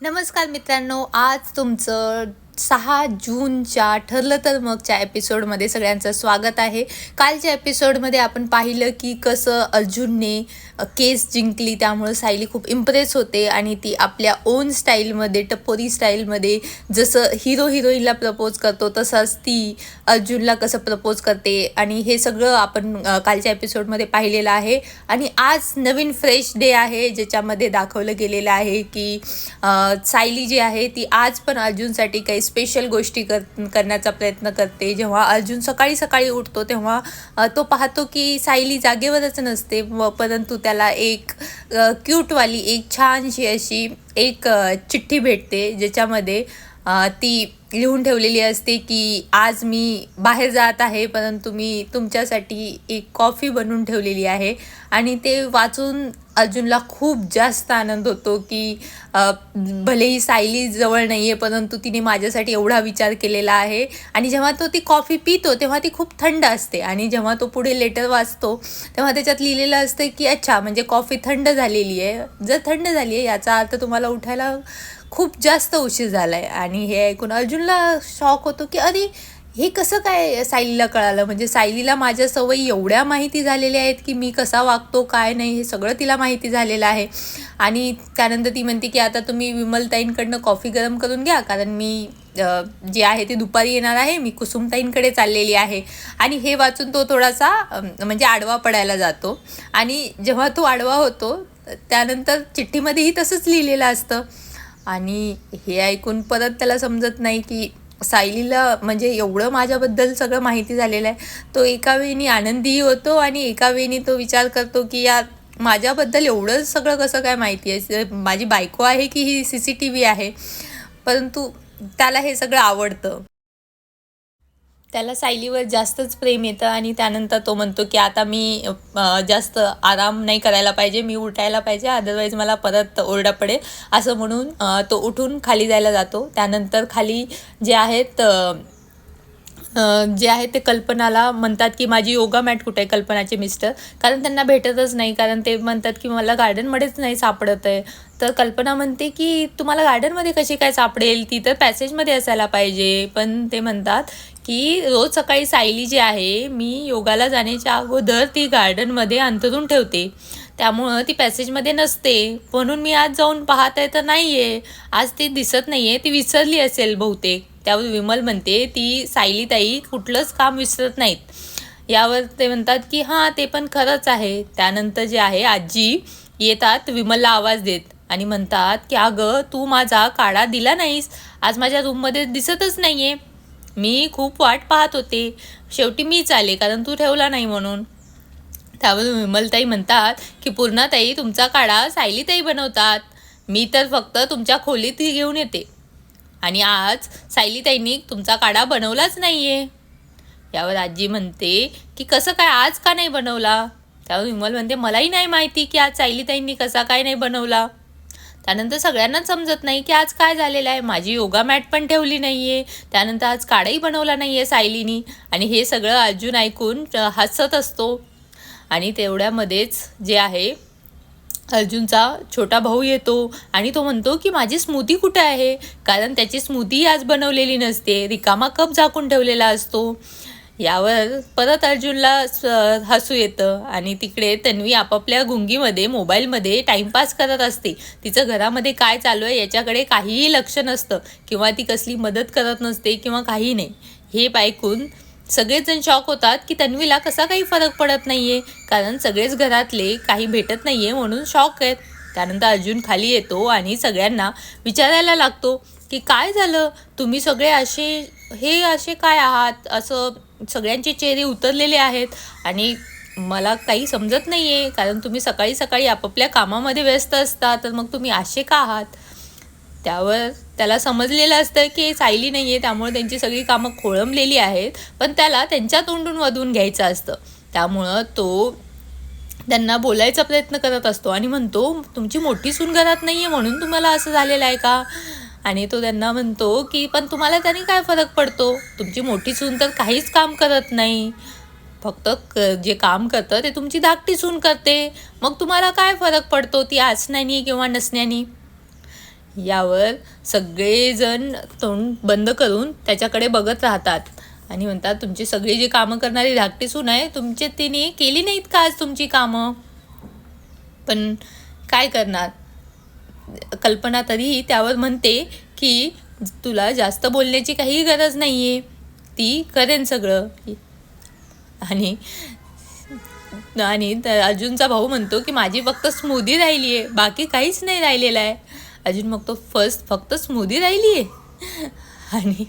नमस्कार मित्रांनो आज तुमचं सहा जूनच्या ठरलं तर मगच्या एपिसोडमध्ये सगळ्यांचं स्वागत आहे. कालच्या एपिसोडमध्ये आपण पाहिलं की कसं अर्जुनने केस जिंकली त्यामुळं सायली खूप इम्प्रेस होते आणि ती आपल्या ओन स्टाईलमध्ये टपोरी स्टाईलमध्ये जसं हिरो हिरोईनला प्रपोज करतो तसंच ती अर्जुनला कसं प्रपोज करते आणि हे सगळं आपण कालच्या एपिसोडमध्ये पाहिलेलं आहे. आणि आज नवीन फ्रेश डे आहे ज्याच्यामध्ये दाखवलं गेलेलं आहे की सायली जी आहे ती आज पण अर्जुनसाठी काही स्पेशल गोष्टी कर करण्याचा प्रयत्न करते. जेव्हा अर्जुन सकाळी सकाळी उठतो तेव्हा तो पाहतो की सायली जागेवरच नसते. व परंतु त्याला एक क्यूटवाली एक छानशी अशी एक चिठ्ठी भेटते ज्याच्यामध्ये ती लिहून ठेवलेली असते की आज मी बाहेर जात आहे परंतु मी तुमच्यासाठी एक कॉफी बनवून ठेवलेली आहे. आणि ते वाचून अर्जुनला खूप जास्त आनंद होतो की भलेही सायली जवळ नाही आहे परंतु तिने माझ्यासाठी एवढा विचार केलेला आहे. आणि जेव्हा तो ती कॉफी पितो तेव्हा ती खूप थंड असते. आणि जेव्हा तो पुढे लेटर वाचतो तेव्हा त्याच्यात लिहिलेलं असतं की अच्छा म्हणजे कॉफी थंड झालेली आहे. जर थंड झाली आहे याचा अर्थ तुम्हाला उठायला खूप जास्त उशीर झाला आहे आणि हे ऐकून अर्जुनला शॉक होतो की अरे हे कसं काय सायलीला कळालं? म्हणजे सायलीला माझ्या सवयी एवढ्या माहिती झालेल्या आहेत की मी कसा वागतो काय नाही हे सगळं तिला माहिती झालेलं आहे. आणि त्यानंतर ती म्हणते की आता तुम्ही विमलताईंकडनं कॉफी गरम करून घ्या कारण मी जे आहे ते दुपारी येणार आहे मी कुसुमताईंकडे चाललेली आहे. आणि हे वाचून तो थोडासा म्हणजे आडवा पडायला जातो. आणि जेव्हा तो आडवा होतो त्यानंतर चिठ्ठीमध्येही तसंच लिहिलेलं असतं. आणि हे ऐकून परत त्याला समजत नाही की सायलीला म्हणजे एवढं माझ्याबद्दल सगळं माहिती झालेलं आहे. तो एका वेळी आनंदीही होतो आणि एका वेळी तो विचार करतो की या माझ्याबद्दल एवढं सगळं कसं काय माहिती आहे? माझी बायको आहे की ही सी सी टी व्ही आहे? परंतु त्याला हे सगळं आवडतं. त्याला सायलीवर जास्तच प्रेम येतं आणि त्यानंतर तो म्हणतो की आता मी जास्त आराम नाही करायला पाहिजे मी उठायला पाहिजे अदरवाईज मला परत ओरडा पडेल. असं म्हणून तो उठून खाली जायला जातो. त्यानंतर खाली जे आहेत जे आहे ते कल्पनाला म्हणतात की माझी योगा मॅट कुठे आहे कल्पनाचे मिस्टर? कारण त्यांना भेटतच नाही. कारण ते म्हणतात की मला गार्डनमध्येच नाही सापडत आहे. तर कल्पना म्हणते की तुम्हाला गार्डनमध्ये कशी काय सापडेल? ती तर पॅसेजमध्ये असायला पाहिजे. पण ते म्हणतात की रोज सकाळी सायली जी आहे मी योगाला जाण्याच्या अगोदर ती गार्डनमध्ये अंतरून ठेवते. त्यामुळं ती पॅसेजमध्ये नसते. म्हणून मी आज जाऊन पाहत आहे तर नाही आहे आज ती दिसत नाही आहे ती विसरली असेल बहुतेक. त्यावर विमल म्हणते ती सायली ताई कुठलंच काम विसरत नाहीत. यावर ते म्हणतात की हां ते पण खरंच आहे. त्यानंतर जे आहे आजी येतात विमलला आवाज देत आणि म्हणतात की अगं तू माझा काढा दिला नाहीस. आज माझ्या रूममध्ये दिसतच नाही आहे मी खूप वाट पाहत होते. शेवटी मीच आले कारण तू ठेवला नाही म्हणून. त्यावर विमलताई म्हणतात की पूर्णाताई तुमचा काढा सायलीताई बनवतात. मी तर फक्त तुमच्या खोलीत घेऊन येते. आणि आज सायलीताईंनी तुमचा काढा बनवलाच नाही आहे यावर आजी म्हणते की कसं काय आज का नाही बनवला? त्यावर विमल म्हणते मलाही नाही माहिती की आज सायलीताईंनी कसा काय नाही बनवला. त्यानंतर सगळ्यांनाच समजत नाही की आज काय झालेलं आहे. माझी योगा मॅट पण ठेवली नाही आहे त्यानंतर आज काढाही बनवला नाही आहे सायलीनी. आणि हे सगळं अर्जुन ऐकून हसत असतो. आणि तेवढ्यामध्येच जे आहे अर्जुनचा छोटा भाऊ येतो. आणि तो म्हणतो की माझी स्मृती कुठे आहे? कारण त्याची स्मृती आज बनवलेली नसते. रिकामा कप झाकून ठेवलेला असतो. यावर परत अर्जुनला स- हसू येतं आणि तिकडे तन्वी आपापल्या गुंगीमध्ये मोबाईलमध्ये टाईमपास करत असते. तिचं घरामध्ये काय चालू आहे याच्याकडे काहीही लक्ष नसतं किंवा ती कसली मदत करत नसते किंवा काही नाही. हे ऐकून सगळेजण शॉक होतात की तन्वीला कसा काही फरक पडत नाही आहे कारण सगळेच घरातले काही भेटत नाही आहे म्हणून शॉक आहेत. त्यानंतर अर्जुन खाली येतो आणि सगळ्यांना विचारायला लागतो की काय झालं? तुम्ही सगळे असे हे असे काय आहात? असं सगळ्यांचे चेहरे उतरलेले आहेत आणि मला काही समजत नाही आहे कारण तुम्ही सकाळी सकाळी आपापल्या कामामध्ये व्यस्त असता तर मग तुम्ही असे का आहात? त्यावर त्याला समजलेलं असतं की सायली नाही आहे त्यामुळे त्यांची सगळी कामं खोळंबलेली आहेत पण त्याला त्यांच्या तोंडून वधून घ्यायचं असतं. त्यामुळं तो त्यांना बोलायचा प्रयत्न करत असतो आणि म्हणतो तुमची मोठी सून घरात नाही आहे म्हणून तुम्हाला असं झालेलं आहे का? आणि तो त्यांना म्हणतो की पण तुम्हाला त्याने काय फरक पडतो? तुमची मोठी सून तर काहीच काम करत नाही. फक्त क जे काम करतं ते तुमची धाकटी सून करते. मग तुम्हाला काय फरक पडतो? ती आसण्यानी किंवा नसण्यानी? यावर सगळेजण तोंड बंद करून त्याच्याकडे बघत राहतात. आणि म्हणतात तुमची सगळी जी कामं करणारी धाकटी सून आहे तुमचे तिने केली नाहीत का आज तुमची कामं? पण काय करणार? कल्पना तरीही त्यावर म्हणते की तुला जास्त बोलण्याची काही गरज नाही आहे ती करेन सगळं. आणि आणि अर्जुनचा भाऊ म्हणतो की माझी फक्त स्मूदी राहिली आहे बाकी काहीच नाही राहिलेलं आहे. अजून मग तो फर्स्ट फक्त स्मूदी राहिली आहे आणि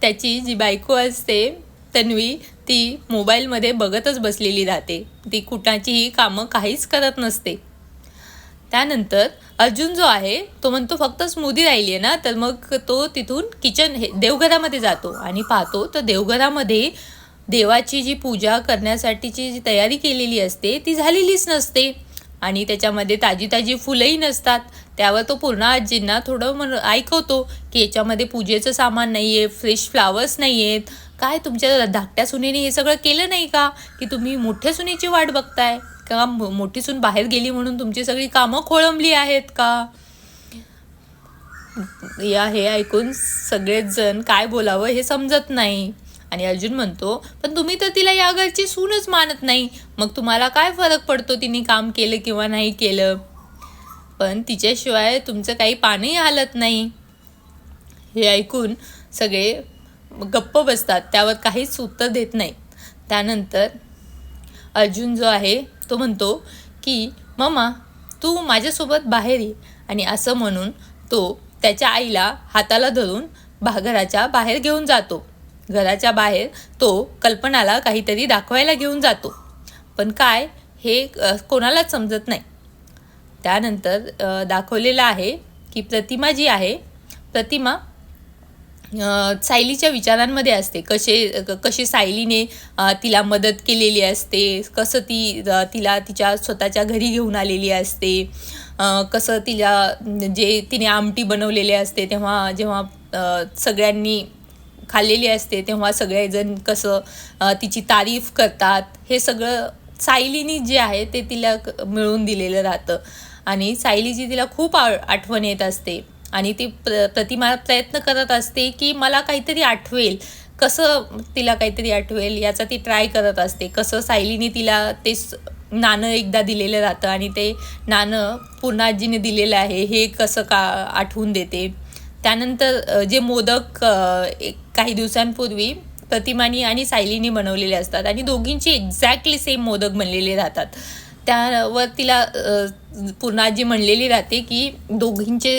त्याची जी बायको असते तन्वी ती मोबाईलमध्ये बघतच बसलेली राहते. ती कुठाचीही कामं काहीच करत नसते. त्यानंतर अर्जुन जो आहे तो म्हणतो फक्त स्मूदी राहिली आहे ना तर मग तो तिथून किचन हे देवघरामध्ये जातो आणि पाहतो तर देवघरामध्ये देवाची जी पूजा करण्यासाठीची जी तयारी केलेली असते ती झालेलीच नसते. आणि त्याच्यामध्ये ताजी ताजी फुलंही नसतात. त्यावर तो पूर्ण आजींना थोडं मन ऐकवतो की याच्यामध्ये पूजेचं सामान नाही आहे फ्रेश फ्लावर्स नाही आहेत काय तुमच्या धाकट्या सुनेने हे सगळं केलं नाही का? की तुम्ही मोठ्या सुनेची वाट बघताय? का मोठी सून बाहेर गेली म्हणून तुमची सगळी कामं खोळंबली आहेत का? या हे ऐकून सगळेच जण काय बोलावं हे समजत नाही. आणि अर्जुन म्हणतो पण तुम्ही तर तिला या घरची सूनच मानत नाही. मग तुम्हाला काय फरक पडतो तिने काम केलं किंवा नाही केलं? पण तिच्याशिवाय तुमचं काही पानही हालत नाही. हे ऐकून सगळे गप्प बसतात त्यावर काहीच उत्तर देत नाही त्यानंतर अर्जुन जो आहे तो म्हणतो की ममा तू माझ्यासोबत बाहेर ये. आणि असं म्हणून तो त्याच्या आईला हाताला धरून बा घराच्या बाहेर घेऊन जातो. घराच्या बाहेर तो कल्पनाला काहीतरी दाखवायला घेऊन जातो. पण काय हे कोणालाच समजत नाही. त्यानंतर दाखवलेलं आहे की प्रतिमा जी आहे प्रतिमा सायलीच्या विचारांमध्ये असते. कसे कशी सायलीने तिला मदत केलेली असते? कसं ती तिला तिच्या स्वतःच्या घरी घेऊन आलेली असते? कसं तिला जे तिने आमटी बनवलेले असते तेव्हा जेव्हा सगळ्यांनी खाल्लेली असते तेव्हा सगळेजण कसं तिची तारीफ करतात. हे सगळं सायलीनी जे आहे ते तिला मिळवून दिलेलं राहतं. आणि सायलीची तिला खूप आठवण येत असते. आणि ती प्र प्रतिमा प्रयत्न करत असते की मला काहीतरी आठवेल. कसं तिला काहीतरी आठवेल याचा ती ट्राय करत असते. कसं सायलीने तिला ते नाणं एकदा दिलेलं राहतं आणि ते नाणं पूर्ण आजीने दिलेलं आहे हे कसं का आठवून देते. त्यानंतर जे मोदक काही दिवसांपूर्वी प्रतिमानी आणि सायलीने बनवलेले असतात आणि दोघींची एक्झॅक्टली सेम मोदक बनलेले राहतात. त्यावर तिला पूर्णाजी म्हणलेली राहते की दोघींचे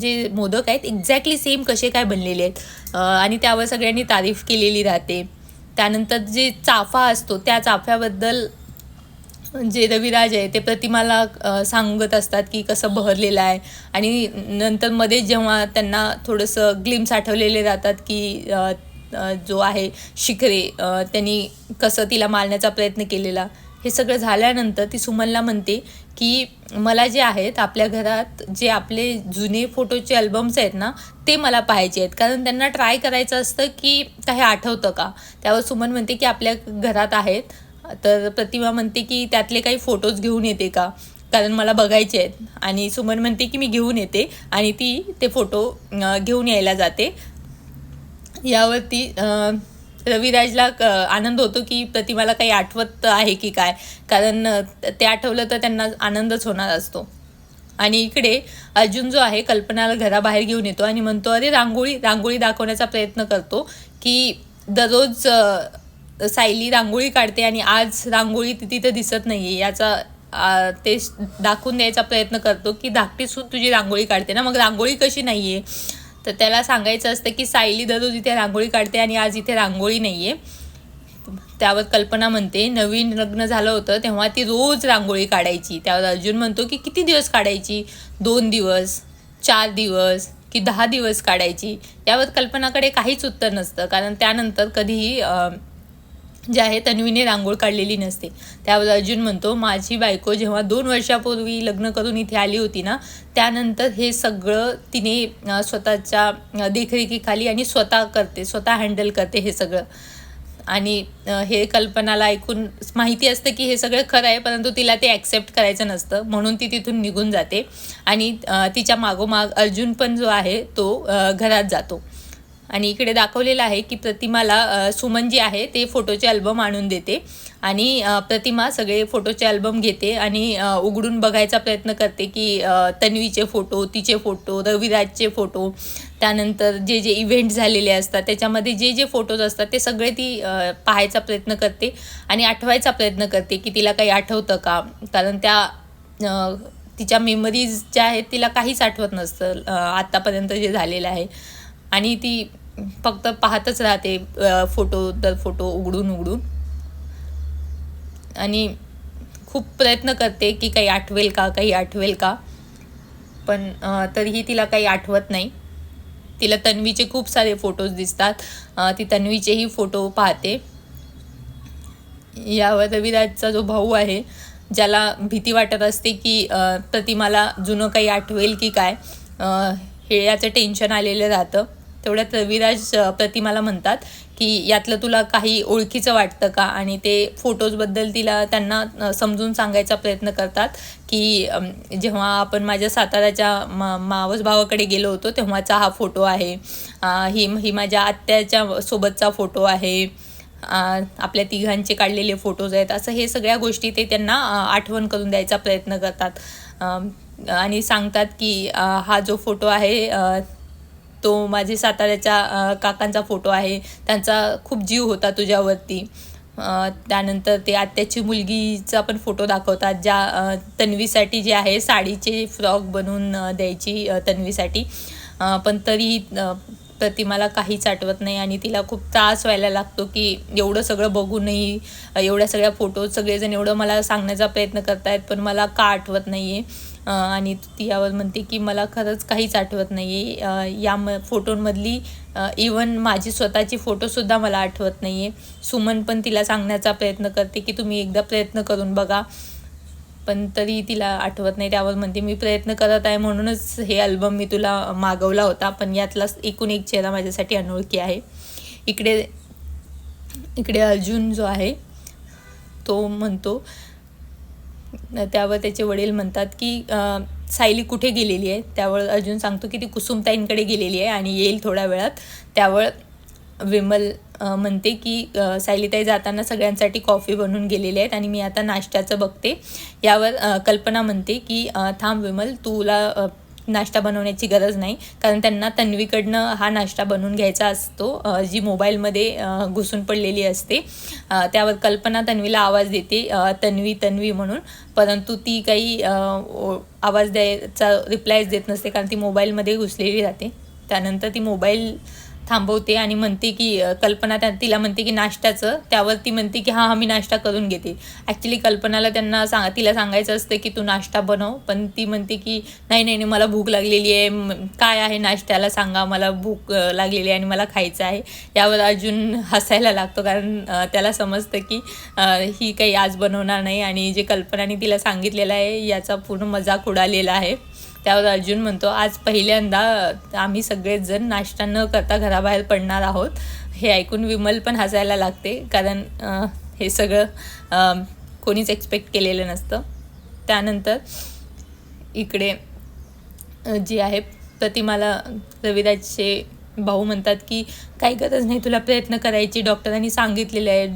जे मोदक आहेत एक्झॅक्टली सेम कसे काय बनलेले आहेत. आणि त्यावर सगळ्यांनी तारीफ केलेली राहते. त्यानंतर जे चाफा असतो त्या चाफ्याबद्दल जे रविराज आहे ते प्रतिमाला सांगत असतात की कसं बहरलेलं आहे. आणि नंतर मध्ये जेव्हा त्यांना थोडंसं ग्लिम्स आठवलेले जातात की जो आहे शिखरे त्यांनी कसं तिला मारण्याचा प्रयत्न केलेला. हे सगळं झाल्यानंतर ती सुमनला म्हणते की मला जे आहेत आपल्या घरात जे आपले जुने फोटोचे अल्बम्स आहेत ना ते मला पाहायचे आहेत. कारण त्यांना ट्राय करायचं असतं की काही आठवतं का? त्यावर सुमन म्हणते की आपल्या घरात आहेत. तर प्रतिमा म्हणते की त्यातले काही फोटोज घेऊन येते का? कारण मला बघायचे आहेत. आणि सुमन म्हणते की मी घेऊन येते आणि ती ते फोटो घेऊन यायला जाते. यावरती रविराजला आनंद होतो की प्रतिमाला काही आठवत आहे की काय? कारण ते आठवलं तर त्यांना आनंदच होणार असतो. आणि इकडे अर्जुन जो आहे कल्पनाला घराबाहेर घेऊन येतो आणि म्हणतो अरे रांगोळी रांगोळी दाखवण्याचा प्रयत्न करतो की दररोज सायली रांगोळी काढते आणि आज रांगोळी तिथं दिसत नाही आहे याचा ते दाखवून द्यायचा प्रयत्न करतो की धाकटीसून तुझी रांगोळी काढते ना मग रांगोळी कशी नाही आहे तर त्याला सांगायचं असतं की सायली दररोज इथे रांगोळी काढते आणि आज इथे रांगोळी नाही आहे त्यावर कल्पना म्हणते नवीन लग्न झालं होतं तेव्हा ती रोज रांगोळी काढायची. त्यावर अर्जुन म्हणतो की किती दिवस काढायची? दोन दिवस चार दिवस की दहा दिवस काढायची? त्यावर कल्पनाकडे काहीच उत्तर नसतं. कारण त्यानंतर कधीही जे आहे तन्वीने रांगोळ काढलेली नसते. त्यावर अर्जुन म्हणतो माझी बायको जेव्हा दोन वर्षापूर्वी लग्न करून इथे आली होती ना त्यानंतर हे सगळं तिने स्वतःच्या देखरेखीखाली आणि स्वतः करते स्वतः हँडल करते हे सगळं. आणि हे कल्पनाला ऐकून माहिती असतं की हे सगळं खरं आहे परंतु तिला ते ॲक्सेप्ट करायचं नसतं म्हणून ती तिथून निघून जाते. आणि तिच्या मागोमाग अर्जुन पण जो आहे तो घरात जातो. आणि इकडे दाखवलेलं आहे की प्रतिमाला सुमन जी आहे ते फोटोचे अल्बम आणून देते. आणि प्रतिमा सगळे फोटोचे अल्बम घेते आणि उघडून बघायचा प्रयत्न करते की तन्वीचे फोटो तिचे फोटो रविराजचे फोटो त्यानंतर जे जे इव्हेंट झालेले असतात त्याच्यामध्ये जे जे फोटोज असतात ते सगळे ती पाहायचा प्रयत्न करते आणि आठवायचा प्रयत्न करते की तिला काही आठवतं का? कारण त्या तिच्या मेमरीज ज्या आहेत तिला काहीच आठवत नसतं आत्तापर्यंत जे झालेलं आहे. आणि ती फक्त पाहतच राहते फोटो दर फोटो उघडून उघडून. आणि खूप प्रयत्न करते की काही आठवेल का काही आठवेल का. पण तरीही तिला काही आठवत नाही. तिला तन्वीचे खूप सारे फोटोज दिसतात. ती तन्वीचेही फोटो पाहते. यावर रविराजचा जो भाऊ आहे ज्याला भीती वाटत असते की प्रतिमाला जुनं काही आठवेल की काय हे याचं टेन्शन आलेलं राहतं. तेवढ्यात रविराज प्रतिमाला म्हणतात की यातलं तुला काही ओळखीचं वाटतं का? आणि ते फोटोजबद्दल तिला त्यांना समजून सांगायचा प्रयत्न करतात की जेव्हा आपण माझ्या साताऱ्याच्या मा मावस भावाकडे गेलो होतो तेव्हाचा हा फोटो आहे. ही ही माझ्या आत्याच्या सोबतचा फोटो आहे. आपल्या तिघांचे काढलेले फोटोज आहेत. असं हे सगळ्या गोष्टी ते त्यांना आठवण करून द्यायचा प्रयत्न करतात. आणि सांगतात की हा जो फोटो आहे तो माझे साताऱ्याच्या काकांचा फोटो आहे. त्यांचा खूप जीव होता तुझ्यावरती. त्यानंतर ते आत्याची मुलगीचा पण फोटो दाखवतात ज्या तन्वीसाठी जे आहे साडीचे फ्रॉक बनवून द्यायची तन्वीसाठी. पण तरीही ती प्रतिमाला काहीच आठवत नाही आणि तिला खूप त्रास व्हायला लागतो की एवढं सगळं बघूनही एवढ्या सगळ्या फोटो सगळेजण एवढं मला सांगण्याचा प्रयत्न करतायत पण मला का आठवत नाही आहे आणि ती यावर म्हणते की मला खरंच काहीच आठवत नाही आहे या म फोटोंमधली इवन माझी स्वतःची फोटोसुद्धा मला आठवत नाही आहे सुमन पण तिला सांगण्याचा प्रयत्न करते की तुम्ही एकदा प्रयत्न करून बघा. पण तरी तिला आठवत नाही. त्यावर म्हणते मी प्रयत्न करत आहे म्हणूनच हे अल्बम मी तुला मागवला होता पण यातला एकूण एक चेहरा माझ्यासाठी अनोळखी आहे. इकडे इकडे अर्जुन जो आहे तो म्हणतो त्यावर त्याचे वडील म्हणतात की सायली कुठे गेलेली आहे? त्यावर अर्जुन सांगतो की ती कुसुमताईंकडे गेलेली आहे आणि येईल थोड्या वेळात. त्यावर विमल म्हणते की सायलीताई जाताना सगळ्यांसाठी कॉफी बनवून गेलेले आहेत आणि मी आता नाश्त्याचं बघते. यावर कल्पना म्हणते की थांब विमल तुला नाश्ता बनवण्याची गरज नाही. कारण त्यांना तन्वीकडनं हा नाश्ता बनवून घ्यायचा असतो जी मोबाईलमध्ये घुसून पडलेली असते. त्यावर कल्पना तन्वीला आवाज देते तन्वी तन्वी म्हणून. परंतु ती काही आवाज द्यायचा रिप्लायच देत नसते कारण ती मोबाईलमध्ये घुसलेली राहते. त्यानंतर ती मोबाईल थांबवते आणि म्हणते की कल्पना त्या तिला म्हणते की नाश्त्याचं. त्यावर ती म्हणते की हां मी नाश्ता करून घेते. ॲक्च्युली कल्पनाला त्यांना सांग तिला सांगायचं असतं की तू नाश्ता बनव. पण ती म्हणते की नाही नाही नाही मला भूक लागलेली आहे. काय आहे नाश्त्याला सांगा. मला भूक लागलेली आहे आणि मला खायचं आहे. यावर अर्जुन हसायला लागतो कारण त्याला समजतं की ही काही आज बनवणार नाही. आणि जे कल्पनाने तिला सांगितलेलं आहे याचा पूर्ण मजाक उडालेला आहे. त्यावर अर्जुन म्हणतो आज पहिल्यांदा आम्ही सगळेजण नाश्ता न करता घराबाहेर पडणार आहोत. हे ऐकून विमल पण हसायला लागते कारण हे सगळं कोणीच एक्सपेक्ट केलेलं नसतं. त्यानंतर इकडे जी आहे प्रतिमाला रविराजचे भाऊ म्हणतात की काही गरज नाही तुला प्रयत्न करायची. डॉक्टरांनी सांगितलेलं आहे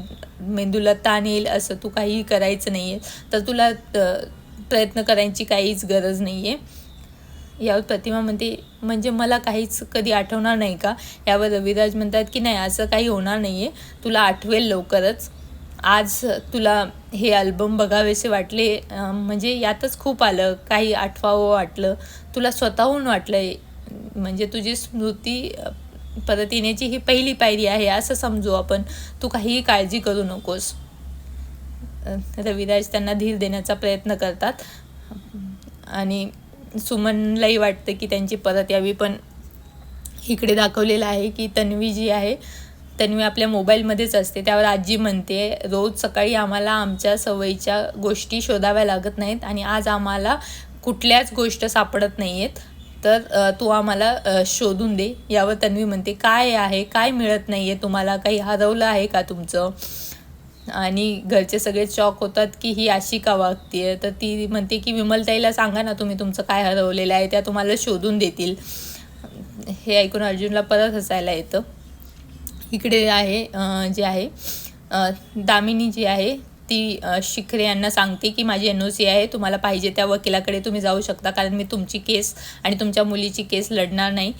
मेंदूला ताण येईल असं तू काहीही करायचं नाही आहे तर तुला प्रयत्न करायची काहीच गरज नाही आहे यावर प्रतिमा म्हणते म्हणजे मला काहीच कधी आठवणार नाही का? यावर रविराज म्हणतात की नाही असं काही होणार नाही आहे तुला आठवेल लवकरच. आज तुला हे अल्बम बघावेसे वाटले. म्हणजे यातच खूप आलं. काही आठवावं वाटलं. तुला स्वतःहून वाटलं म्हणजे तुझी स्मृती परत येण्याची ही पहिली पायरी आहे असं समजू आपण. तू काहीही काळजी करू नकोस. रविराज त्यांना धीर देण्याचा प्रयत्न करतात. आणि सुमनलाही वाटतं की त्यांची परत यावी पण इकडे दाखवलेलं आहे की तन्वी जी आहे तन्वी आपल्या मोबाईलमध्येच असते. त्यावर आजी म्हणते रोज सकाळी आम्हाला आमच्या सवयीच्या गोष्टी शोधाव्या लागत नाहीत आणि आज आम्हाला कुठल्याच गोष्ट सापडत नाही आहेत तर तू आम्हाला शोधून दे. यावर तन्वी म्हणते काय आहे? काय मिळत नाही आहे तुम्हाला काही हरवलं आहे का तुमचं? आणि घरचे सगळे शॉक होतात की ही अशी का वागते तर ती म्हणते की विमलताईला सांगा ना तुम्ही तुमचं काय हरवलेलं आहे त्या तुम्हाला शोधून देतील. हे ऐकून अर्जुनला परत हसायला येतं. इकडे आहे जे आहे दामिनी जी आहे ती शिखरे यांना सांगते की माझी एन ओ सी आहे तुम्हाला पाहिजे त्या वकिलाकडे तुम्ही जाऊ शकता कारण मी तुमची केस आणि तुमच्या मुलीची केस लढणार नाही.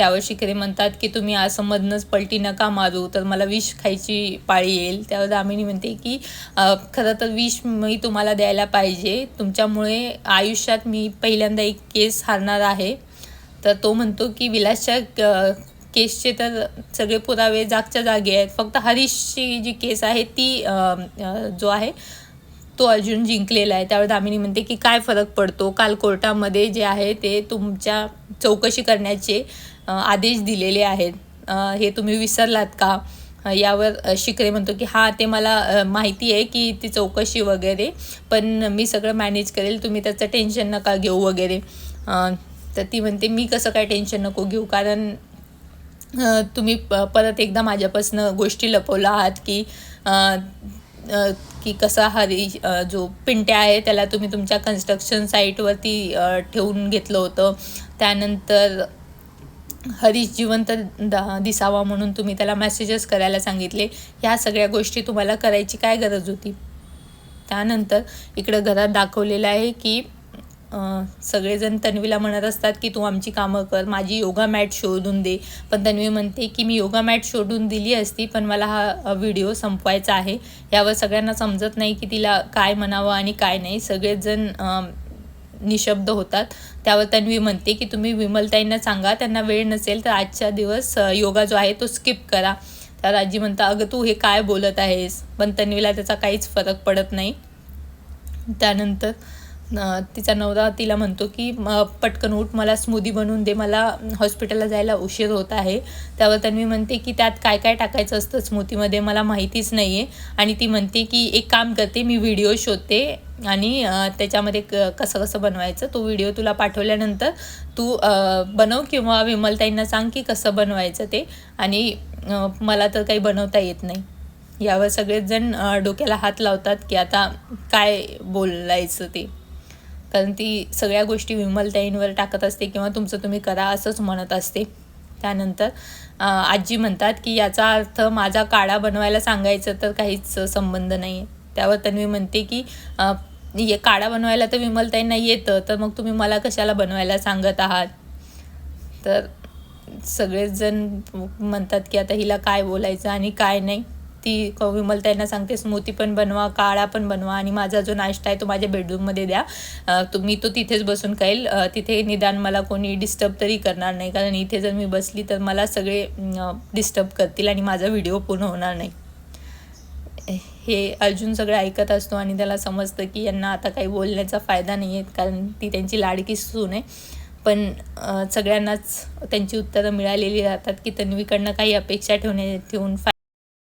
त्यावर शिखरे म्हणतात की तुम्ही असं मधनंच पलटी नका मारू तर मला विष खायची पाळी येईल. त्यावर दामिनी म्हणते की खरं तर विष मी तुम्हाला द्यायला पाहिजे. तुमच्यामुळे आयुष्यात मी पहिल्यांदा एक केस हारणार आहे. तर तो म्हणतो की विलासच्या केसचे तर सगळे पुरावे जागच्या जागी आहेत. फक्त हरीशची जी केस आहे ती जो आहे तो अर्जुन जिंकलेला आहे. त्यावर दामिनी म्हणते की काय फरक पडतो? काल कोर्टामध्ये जे आहे ते तुमच्या चौकशी करण्याचे आदेश दिलेले आहेत. हे तुम्ही विसरलात का? यावर शिकरे म्हणतो की हा ते मला माहिती आहे की ती चौकशी वगैरे पण मी सगळं मॅनेज करेल. तुम्ही त्याचं टेन्शन नका घेऊ वगैरे. तर ती म्हणते मी कसं काय टेन्शन नको घेऊ? कारण तुम्ही प- परत एकदा माझ्यापासून गोष्टी लपवल्या आहात की की कसा हरी जो पिंट्या आहे त्याला तुम्ही तुमच्या कन्स्ट्रक्शन साईटवरती ठेवून घेतलं होतं. त्यानंतर हरीश जिवंत दिसावा म्हणून तुम्ही त्याला मेसेजेस करायला सांगितले. ह्या सगळ्या गोष्टी तुम्हाला करायची काय गरज होती? त्यानंतर इकडं घरात दाखवलेलं आहे की सगळेजण तन्वीला म्हणत असतात की तू आमची कामं कर माझी योगा मॅट शोधून दे. पण तन्वी म्हणते की मी योगा मॅट शोधून दिली असती पण मला हा व्हिडिओ संपवायचा आहे. यावर सगळ्यांना समजत नाही की तिला काय म्हणावं आणि काय नाही. सगळेजण निशब्द होतात. त्यावर तन्वी म्हणते की तुम्ही विमलताईंना सांगा त्यांना वेळ नसेल तर आजच्या दिवस योगा जो आहे तो स्किप करा. तर आजी म्हणता अगं तू हे काय बोलत आहेस? पण तन्वीला त्याचा काहीच फरक पडत नाही. त्यानंतर तिचा नवरा तिला म्हणतो की म, पटकन उठ मला स्मूदी बनवून दे मला हॉस्पिटलला जायला उशीर होत आहे. त्यावर तन्वी म्हणते की त्यात काय काय टाकायचं असतं स्मूदीमध्ये मला माहितीच नाही आहे आणि ती म्हणते की एक काम करते मी व्हिडिओ शोधते आणि त्याच्यामध्ये क कसं कसं बनवायचं तो व्हिडिओ तुला पाठवल्यानंतर तू बनव किंवा विमलताईंना सांग की कसं बनवायचं ते आणि मला तर काही बनवता येत नाही. यावर सगळेच जण डोक्याला हात लावतात की आता काय बोलायचं ते. कारण ती सगळ्या गोष्टी विमलताईंवर टाकत असते किंवा तुमचं तुम्ही करा असंच म्हणत असते. त्यानंतर आजी म्हणतात की याचा अर्थ माझा काढा बनवायला सांगायचं तर काहीच संबंध नाही आहे त्यावर तन्वी म्हणते की ये काढा बनवायला तर विमलताईंना येतं तर मग तुम्ही मला कशाला बनवायला सांगत आहात? तर सगळेच जण म्हणतात की आता हिला काय बोलायचं आणि काय नाही. ती क- त्यांना सांगते स्मूती पण बनवा काळा पण बनवा आणि माझा जो नाश्ता आहे तो माझ्या बेडरूममध्ये द्या. तुम्ही तो मी तो तिथेच बसून खाईल. तिथे निदान मला कोणी डिस्टर्ब तरी करणार नाही. कारण इथे जर मी बसली तर मला सगळे डिस्टर्ब करतील आणि माझा व्हिडिओ पूर्ण होणार नाही. हे अर्जुन सगळं ऐकत असतो आणि त्याला समजतं की यांना आता काही बोलण्याचा फायदा नाही आहे कारण ती त्यांची लाडकी सून आहे. पण सगळ्यांनाच त्यांची उत्तरं मिळालेली राहतात की तन्वीकडनं काही अपेक्षा ठेवणे ठेवून फा